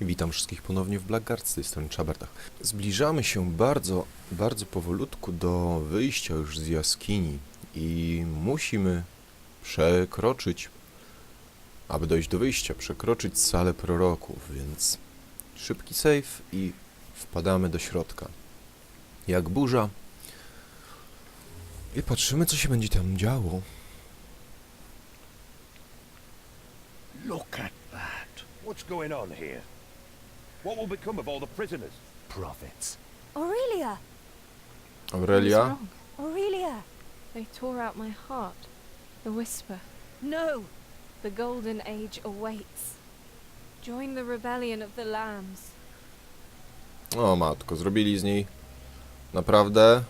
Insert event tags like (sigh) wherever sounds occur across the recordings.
Witam wszystkich ponownie w Blackguard, z tej strony Czabertach. Zbliżamy się bardzo, bardzo powolutku do wyjścia już z jaskini i musimy przekroczyć, aby dojść do wyjścia, przekroczyć salę proroków, więc szybki save i wpadamy do środka. Jak burza. I patrzymy, co się będzie tam działo. Look at that. What's going on here? What will become of all the prisoners? Prophets. Aurelia! Aurelia? Aurelia! They tore out my heart. The whisper. No! The golden age awaits. Join the rebellion of the lambs. O matko, zrobili z niej naprawdę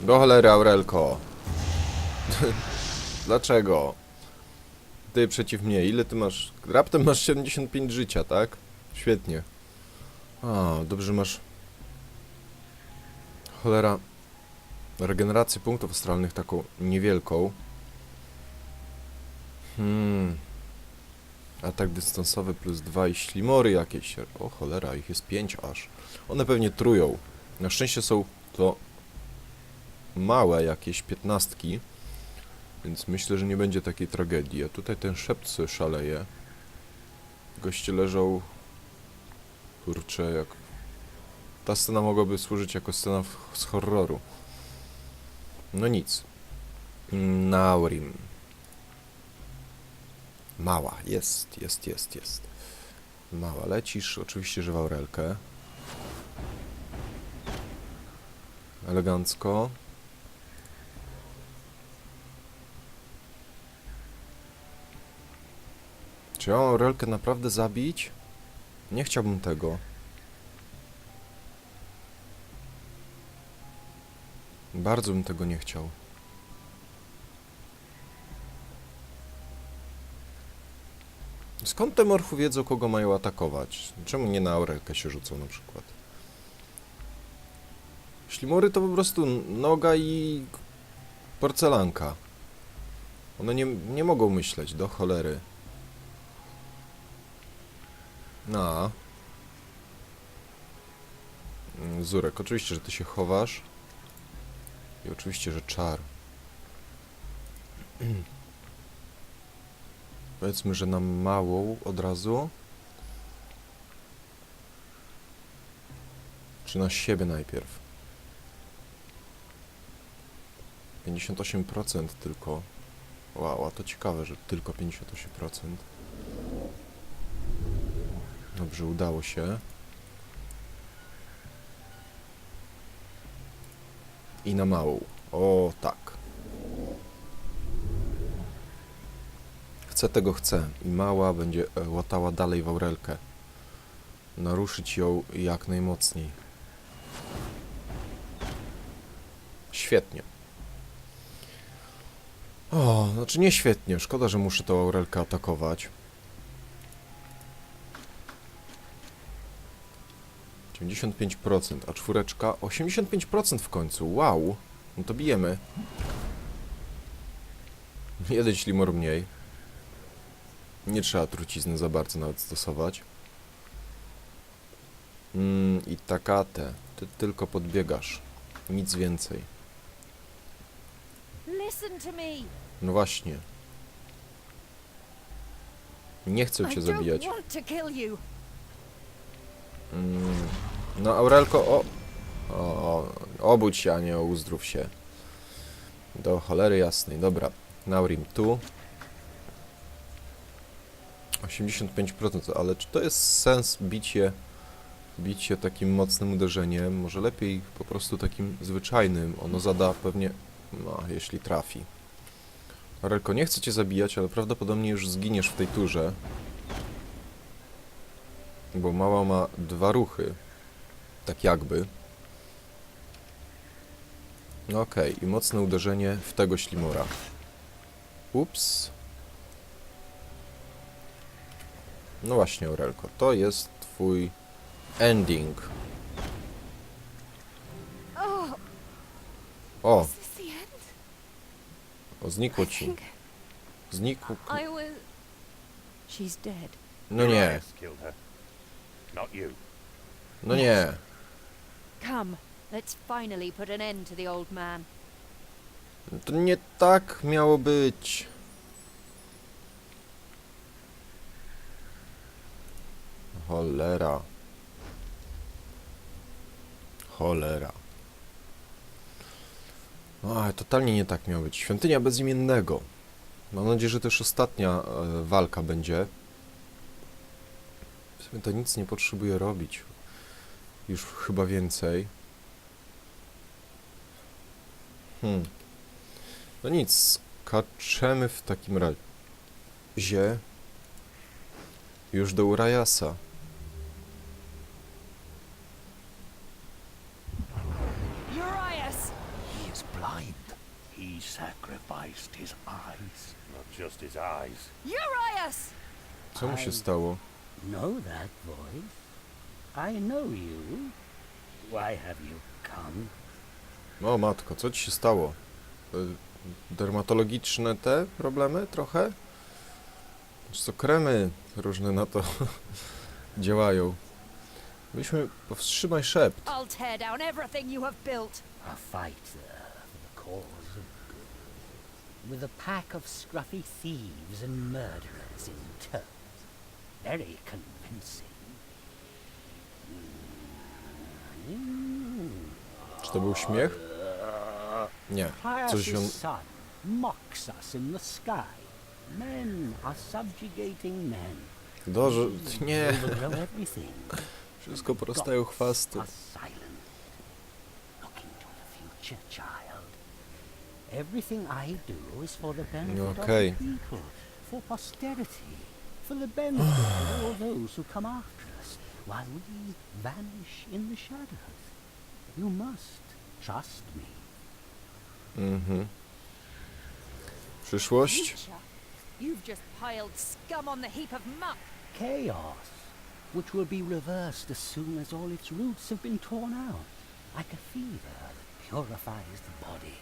do cholery Aurelko. (laughs) Dlaczego? Ty przeciw mnie, ile ty masz? Raptem masz 75 życia, tak? Świetnie. A, dobrze masz. Cholera. Regenerację punktów astralnych taką niewielką. Hmm. Atak dystansowy plus 2 i ślimory jakieś. O cholera, ich jest 5 aż. One pewnie trują. Na szczęście są to małe jakieś piętnastki. Więc myślę, że nie będzie takiej tragedii. A tutaj ten szept szaleje. Goście leżą... Kurczę, jak... Ta scena mogłaby służyć jako scena z horroru. No nic. Naurim. Mała, jest, jest, jest, jest. Mała, lecisz, oczywiście, że w Aurelkę. Elegancko. Czy ja mam Aurelkę naprawdę zabić? Nie chciałbym tego. Bardzo bym tego nie chciał. Skąd te morfu wiedzą, kogo mają atakować? Czemu nie na Aurelkę się rzucą na przykład? Ślimory to po prostu noga i porcelanka. One nie, nie mogą myśleć, do cholery. No. Mm, Zurek, oczywiście, że ty się chowasz. I oczywiście, że czar. (clears throat) Powiedzmy, że na małą od razu. Czy na siebie najpierw? 58% tylko. Wow, a to ciekawe, że tylko 58%. Dobrze, udało się. I na małą. O, tak. Chcę tego chcę. I mała będzie e, łatała dalej w Aurelkę. Naruszyć ją jak najmocniej. Świetnie. O, znaczy nie świetnie. Szkoda, że muszę tą Aurelkę atakować. 95%, a czwóreczka 85% w końcu. Wow. No to bijemy. Jeden ślimor mniej. Nie trzeba trucizny za bardzo nawet stosować. Mm, I takate. Ty tylko podbiegasz. Nic więcej. No właśnie. Nie chcę cię zabijać. Mm, no Aurelko, o... o... obudź się, a nie uzdrów się. Do cholery jasnej. Dobra. Naurim tu. 85%, ale czy to jest sens bicie, bicie takim mocnym uderzeniem? Może lepiej po prostu takim zwyczajnym. Ono zada pewnie, no, jeśli trafi. Aurelko, nie chcę cię zabijać, ale prawdopodobnie już zginiesz w tej turze. Bo mała ma dwa ruchy. Tak jakby. No Okej, i mocne uderzenie w tego ślimora. Ups. No właśnie, Aurelko, to jest twój ending. Oh, O, o znikło ci. Znikł. No nie, no nie. Come, let's finally put an end to the old man. To nie tak miało być. Cholera. Cholera. Ale totalnie nie tak miało być. Świątynia bezimiennego. Mam nadzieję, że też ostatnia e, walka będzie. W sumie to nic nie potrzebuję robić. Już chyba więcej. Hmm. No nic, skaczemy w takim razie już do Urajasa. Urias! He is blind. He sacrificed his eyes. Not just his eyes. Urias! Co mu się stało? Know that voice? I know you. Why have you come? O matko, co ci się stało? Y, Dermatologiczne te problemy trochę? Czy co kremy różne na to (laughs) działają? Byliśmy powstrzymaj szept. I'll tear down everything you have built. A fighter for the cause of good. With a pack of scruffy thieves and murderers in tow. Very convincing. Mm. Czy to był śmiech? Nie. Coś on... mocks us in the sky. Men are subjugating men. Dobrze, nie. Wszystko porastają Gods chwasty. Everything I do is for the benefit Okay. of the people, for posterity, for the benefit of all those who come after while we vanish in the shadows. You must trust me. Mm-hmm. Przyszłość? Future? You've just piled scum on the heap of muck. chaos, which will be reversed as soon as all its roots have been torn out, like a fever that purifies the body.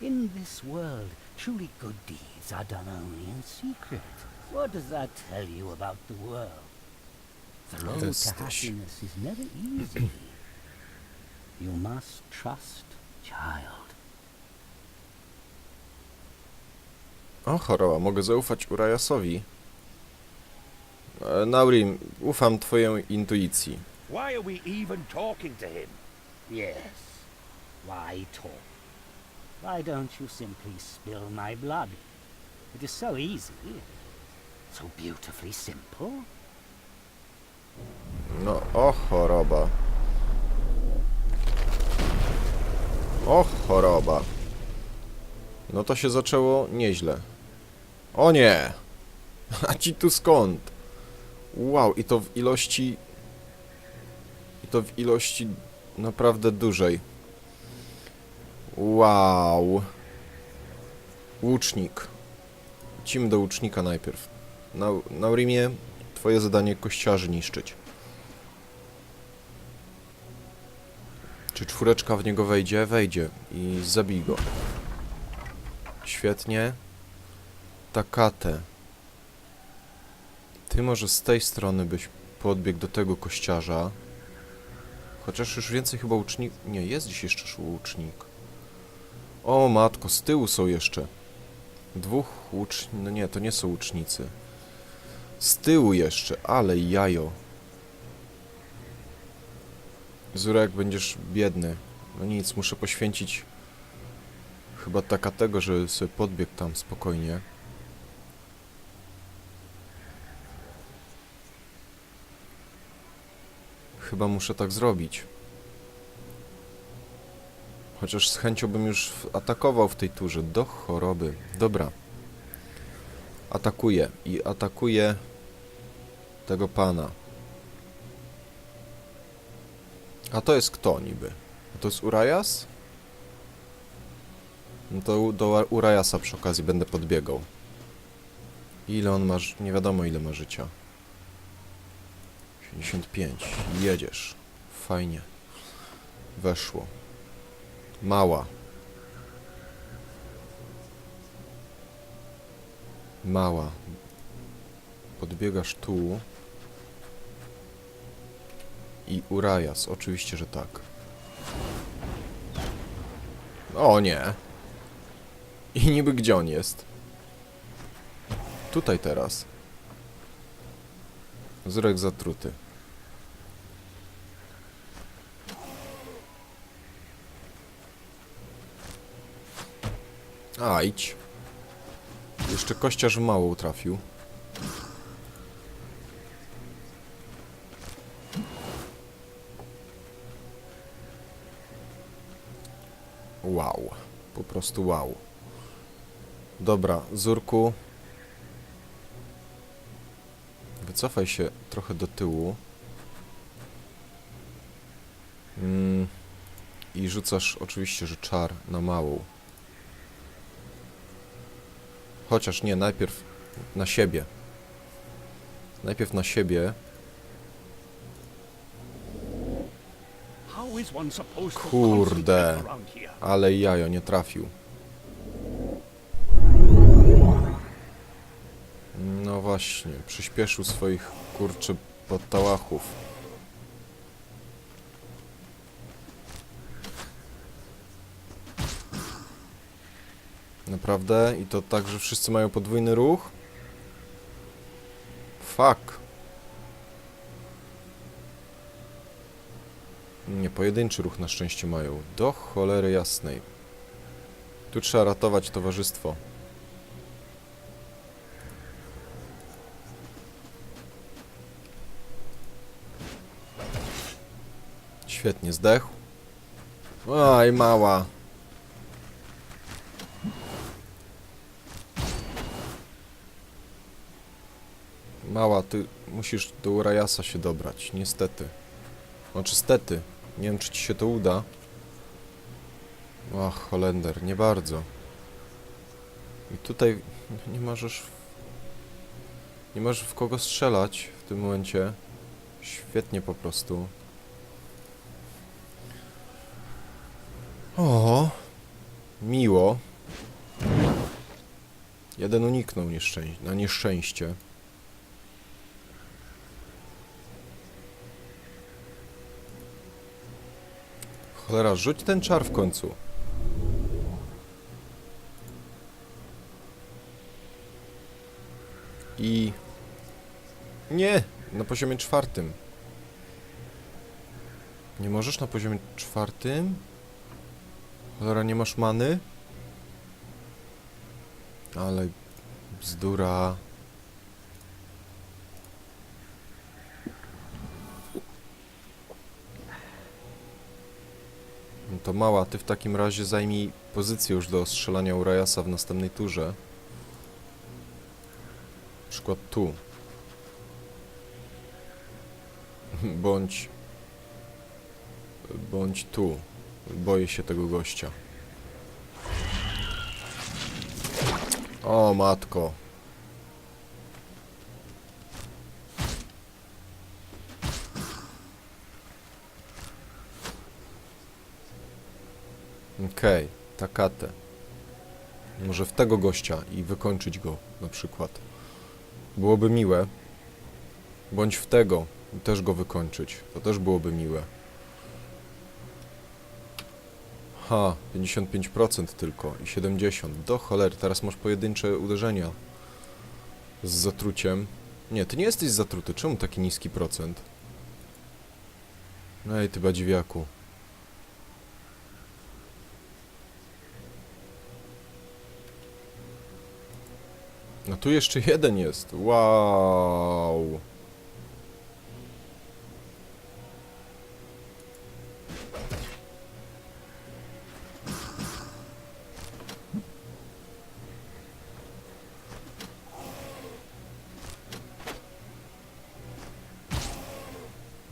In this world, truly good deeds are done only in secret. What does that tell you about the world? The road to happiness is never easy. You must trust, child. O, choroba, mogę zaufać Urajasowi. E, Naurim, ufam twojej intuicji. Why are we even talking to him? Yes. Why talk? Why don't you simply spill my blood? It is so easy. So beautifully simple. No, o choroba. O choroba. No to się zaczęło nieźle. O nie! (laughs) A ci tu skąd? Wow, i to w ilości... I to w ilości naprawdę dużej. Wow. Łucznik. Lecimy do łucznika najpierw. Na, na Rimie twoje zadanie kościarzy niszczyć. Czy czwóreczka w niego wejdzie? Wejdzie i zabij go. Świetnie. Takate. Ty może z tej strony byś podbiegł do tego kościarza. Chociaż już więcej chyba łucznik... Nie, jest dziś jeszcze łucznik. O matko, z tyłu są jeszcze. Dwóch łucz... No nie, to nie są łucznicy. Z tyłu jeszcze, ale jajo. Zurek, będziesz biedny. No nic, muszę poświęcić chyba taka tego, że sobie podbiegł tam spokojnie. Chyba muszę tak zrobić. Chociaż z chęcią bym już atakował w tej turze. Do choroby. Dobra. Atakuję. I atakuję tego pana. A to jest kto niby? A to jest Urajas? No to do Urajasa przy okazji będę podbiegał. Ile on ma... Nie wiadomo ile ma życia. 75. Jedziesz. Fajnie. Weszło. Mała. Mała. podbiegasz tu i Urajas, oczywiście, że tak. O nie. I niby gdzie on jest? Tutaj teraz. Zrek zatruty. A, idź. Jeszcze kościarz mało trafił. Wow. Po prostu wow. Dobra, Zurku. Wycofaj się trochę do tyłu. Mm. I rzucasz oczywiście, że czar na małą. Chociaż nie, najpierw na siebie. Najpierw na siebie. Kurde. Ale jajo nie trafił. No właśnie, przyspieszył swoich kurczy podtałachów. Naprawdę? I to tak, że wszyscy mają podwójny ruch? Fuck. Nie, pojedynczy ruch na szczęście mają. Do cholery jasnej. Tu trzeba ratować towarzystwo. Świetnie, zdechł. Aj, mała. Mała, ty musisz do Urajasa się dobrać, niestety. Znaczy, stety. Nie wiem, czy ci się to uda. Ach, Holender, nie bardzo. I tutaj nie możesz... Nie możesz w kogo strzelać w tym momencie. Świetnie po prostu. O, miło. Jeden uniknął nieszczęś na nieszczęście. Cholera, rzuć ten czar w końcu. I... Nie! Na poziomie czwartym. Nie możesz na poziomie czwartym? Cholera, nie masz many? Ale... Bzdura... No to mała, ty w takim razie zajmij pozycję już do strzelania Urajasa w następnej turze. Na przykład tu. (laughs) Bądź... Bądź tu. Boję się tego gościa. O matko. Okej, okay, takatę. Może w tego gościa i wykończyć go na przykład. Byłoby miłe. Bądź w tego i też go wykończyć. To też byłoby miłe. Ha, 55% tylko i 70%. Do cholery, teraz masz pojedyncze uderzenia z zatruciem. Nie, ty nie jesteś zatruty. Czemu taki niski procent? Ej, ty badziwiaku. No tu jeszcze jeden jest. Wow.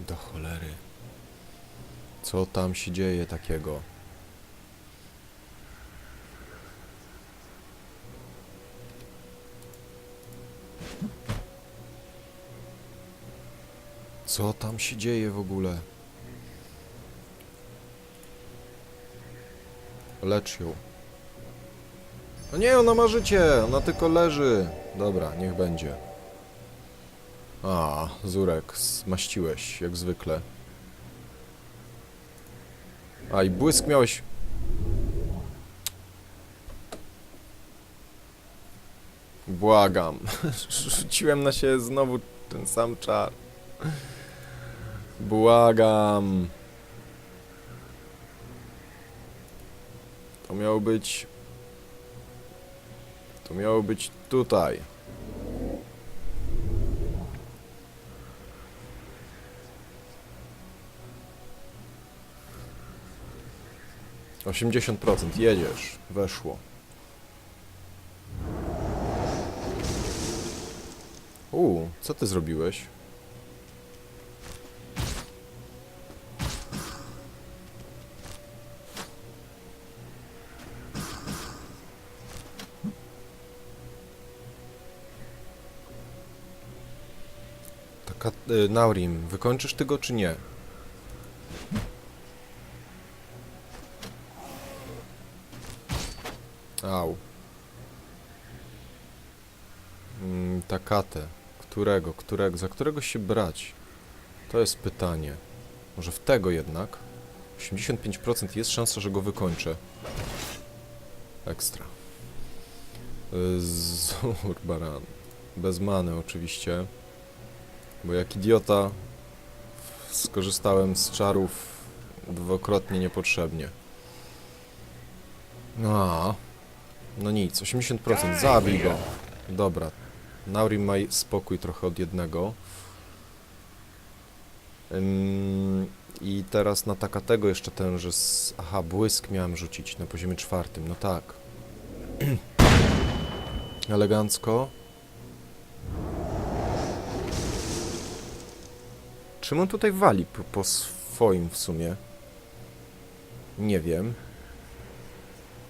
Do cholery. Co tam się dzieje takiego? Co tam się dzieje w ogóle? Lecz ją. No nie, ona ma życie! Ona tylko leży. Dobra, niech będzie. A, Zurek, zmaściłeś, jak zwykle. A, i błysk miałeś... Błagam. (laughs) Rzuciłem na siebie znowu ten sam czar. Błagam. To miało być... To miało być tutaj. Osiemdziesiąt procent. Jedziesz. Weszło. Uuu, co ty zrobiłeś? Y, Naurim, wykończysz ty go czy nie? Au. Mm, Takate. Którego, którego, za którego się brać? To jest pytanie. Może w tego jednak? 85% jest szansa, że go wykończę. Ekstra. Y, Zurbaran. Bez many oczywiście. Bo jak idiota skorzystałem z czarów dwukrotnie niepotrzebnie. No, no nic, 80%, zabij go. Dobra, Naurim ma spokój trochę od jednego. Ym, I teraz na Takatego jeszcze ten, że z... Aha, błysk miałem rzucić na poziomie czwartym, no tak. (clears throat) Elegancko. Czym on tutaj wali po, po swoim w sumie? Nie wiem.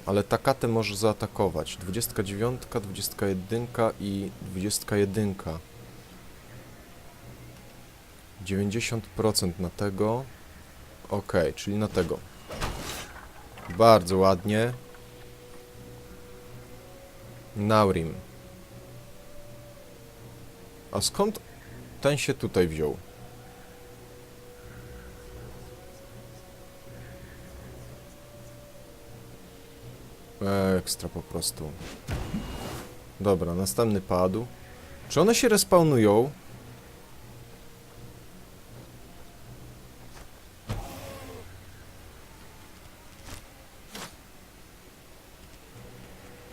Ale Takate może zaatakować. 29, 21 i 21. 90% na tego. Ok, czyli na tego. Bardzo ładnie. Naurim. A skąd ten się tutaj wziął? Ekstra po prostu. Dobra, następny padł. Czy one się respawnują?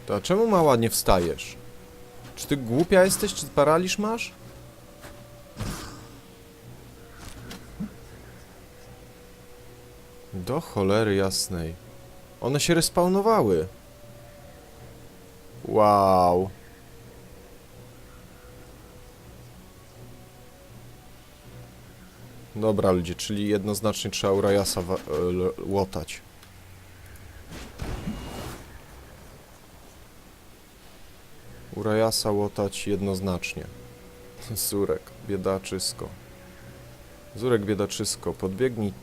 To a czemu ma ładnie wstajesz? Czy ty głupia jesteś, czy paraliż masz? Do cholery jasnej. One się respawnowały. Wow. Dobra ludzie, czyli jednoznacznie trzeba Urajasa e, łotać. Urajasa łotać jednoznacznie. (laughs) Zurek, biedaczysko. Zurek, biedaczysko, podbiegnij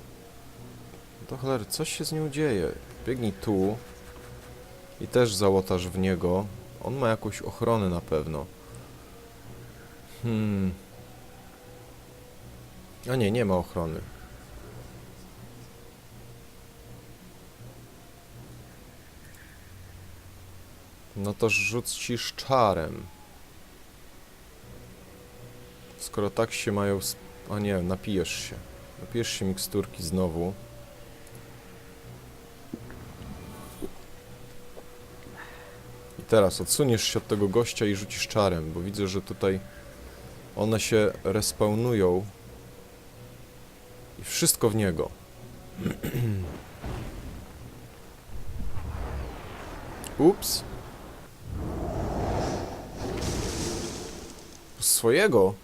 to cholery, coś się z nią dzieje. Biegnij tu i też załotasz w niego. On ma jakąś ochronę na pewno. Hmm. A nie, nie ma ochrony. No to ci czarem. Skoro tak się mają... A nie, napijesz się. Napijesz się miksturki znowu. Teraz odsuniesz się od tego gościa i rzucisz czarem, bo widzę, że tutaj one się respawnują i wszystko w niego. (clears throat) Ups. Swojego?